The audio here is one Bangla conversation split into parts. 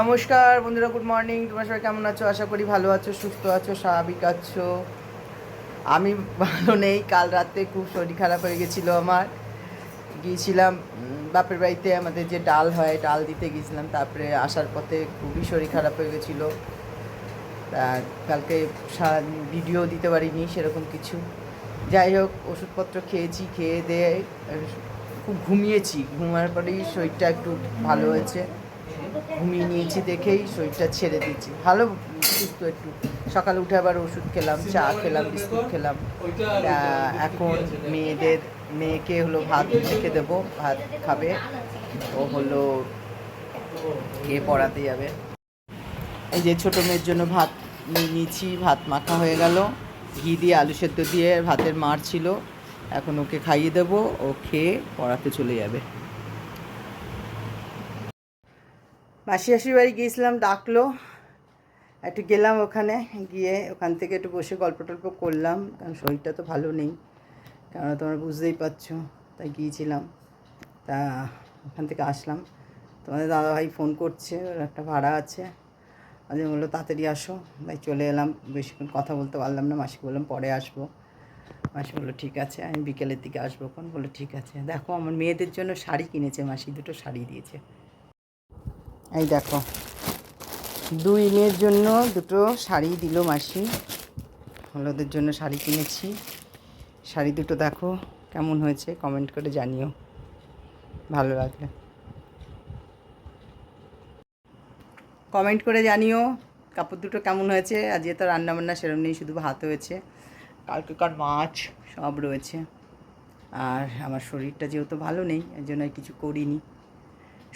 নমস্কার বন্ধুরা গুড মর্নিং তোমরা সবাই কেমন আছো? আশা করি ভালো আছো, সুস্থ আছো, স্বাভাবিক আছো। আমি ভালো নেই, কাল রাতে খুব শরীর খারাপ হয়ে গেছিল আমার। গিয়েছিলাম বাপের বাড়িতে আমাদের যে ডাল হয়, ডাল দিতে গিয়েছিলাম। তারপরে আসার পথে খুবই শরীর খারাপ হয়ে গেছিল। তা কালকে ভিডিও দিতে পারিনি, সেরকম কিছু। যাই হোক, ওষুধপত্র খেয়েছি, খেয়ে দিয়ে খুব ঘুমিয়েছি। ঘুমার পরেই শরীরটা একটু ভালো হয়েছে। ঘুমিয়ে নিয়েছি দেখেই শরীরটা ছেড়ে দিয়েছি। ভালো, সুস্থ একটু। সকালে উঠে আবার ওষুধ খেলাম, চা খেলাম, বিস্কুট খেলাম। এখন মেয়েদের, মেয়েকে হলো ভাত রেখে দেবো, ভাত খাবে। ও হলো কে পড়াতে যাবে। এই যে ছোটো মেয়ের জন্য ভাত নিয়ে নিয়েছি, ভাত মাখা হয়ে গেল। ঘি দিয়ে আলু সেদ্ধ দিয়ে ভাতের মার ছিল। এখন ওকে খাইয়ে দেবো, ও খেয়ে পড়াতে চলে যাবে। মাসি শাশুড়ি বাড়ি গিয়েছিলাম, ডাকলো। একটু গেলাম ওখানে, গিয়ে ওখান থেকে একটু বসে গল্প টল্প করলাম, কারণ শরীরটা তো ভালো নেই। কেননা তোমরা বুঝতেই পারছ, তাই গিয়েছিলাম। তা ওখান থেকে আসলাম। তোমাদের দাদাভাই ফোন করছে, ওর একটা ভাড়া আছে। আমি বলল, তাড়াতাড়ি আসো। তাই চলে এলাম। বেশিক্ষণ কথা বলতে পারলাম না মাসি বললাম, পরে আসব। মাসি বলল, ঠিক আছে, আমি বিকেলের দিকে আসব কোন বলল, ঠিক আছে। দেখো, আমার মেয়েদের জন্য শাড়ি কিনেছে মাসি, দুটো শাড়ি দিয়েছে। এই দেখো। দুই মেয়ের জন্য দুটো শাড়ি দিল মাসি। হলদের জন্য শাড়ি কিনেছি। শাড়ি দুটো দেখো কেমন হয়েছে কমেন্ট করে জানিও। ভালো লাগলে। কমেন্ট করে জানিও কাপড় দুটো কেমন হয়েছে। আজকে তো রান্না বান্না সেরম নেই, শুধু ভাত হয়েছে। কালকেকার মাছ সব রয়েছে। আর আমার শরীরটা যেহেতু ভালো নেই, এর জন্য কিছু করিনি।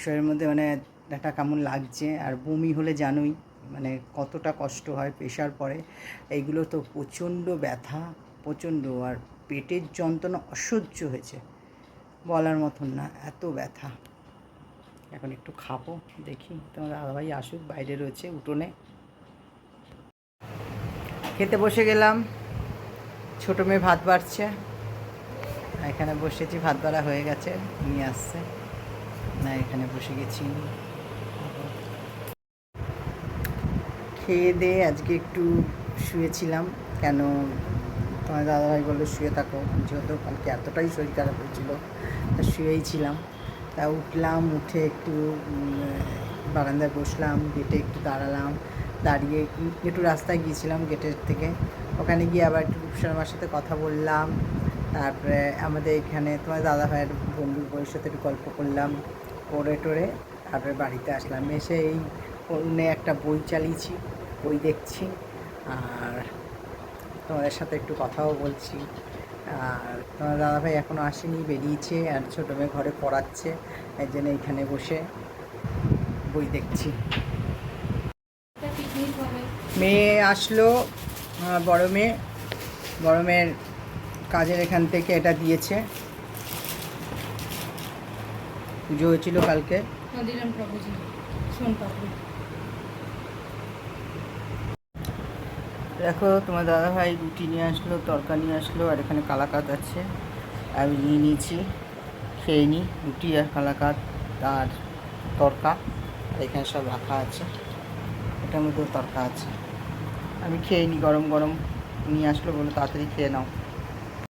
শরীরের মধ্যে মানে একটা কেমন লাগছে? আর বমি হলে জানোই মানে কতটা কষ্ট হয় প্রেশার পরে। এইগুলো তো প্রচণ্ড ব্যথা, প্রচণ্ড। আর পেটের যন্ত্রণা অসহ্য হয়েছে। বলার মতন না, এত ব্যথা। এখন একটু খাব, দেখি। তোমার দাদাভাই আসুক, বাইরে রয়েছে উঠোনে। খেতে বসে গেলাম। ছোটো মেয়ে ভাত বাড়ছে। এখানে বসেছি, ভাত বাড়া হয়ে গেছে, নিয়ে আসছে। না, এখানে বসে গেছি। খেয়ে দিয়ে আজকে একটু শুয়েছিলাম। কেন তোমার দাদাভাই বলল, শুয়ে থাকো। যেহেতু কালকে এতটাই শরীর খারাপ হয়েছিল, তা শুয়েই ছিলাম। তা উঠলাম, উঠে একটু বারান্দায় বসলাম, গেটে একটু দাঁড়ালাম। দাঁড়িয়ে একটু রাস্তায় গিয়েছিলাম গেটের থেকে। ওখানে গিয়ে আবার একটু রূপসার সাথে কথা বললাম। তারপরে আমাদের এখানে তোমার দাদা ভাইয়ের বইয়ের সাথে একটু গল্প করলাম, করে টোরে তারপরে বাড়িতে আসলাম। এসে এই ফোনে একটা বই চালিয়েছি। বই দেখছি। আর তোমাদের সাথে একটু কথাও বলছি। আর তোমার দাদাভাই এখনও আসেনি, বেরিয়েছে আর ছোটো মেয়ে ঘরে পড়াচ্ছে। এর জন্য এখানে বসে বই দেখছি। মেয়ে আসলো বড় মেয়ে। বড় মেয়ের কাজের এখান থেকে এটা দিয়েছে। পুজো হয়েছিল কালকে। শোন পাপড়ি দেখো তোমার দাদা ভাই রুটি নিয়ে আসলো, তরকা নিয়ে আসলো, আর এখানে কালাকাত আছে। আমি নিয়ে নিয়েছি, খেয়ে নিই, রুটি আর কালাকাত আর তরকা, আর এখানে সব রাখা আছে। এটার মধ্যেও তরকা আছে। আমি খেয়ে নিই, গরম গরম নিয়ে আসলো বলে তাড়াতাড়ি খেয়ে নাও।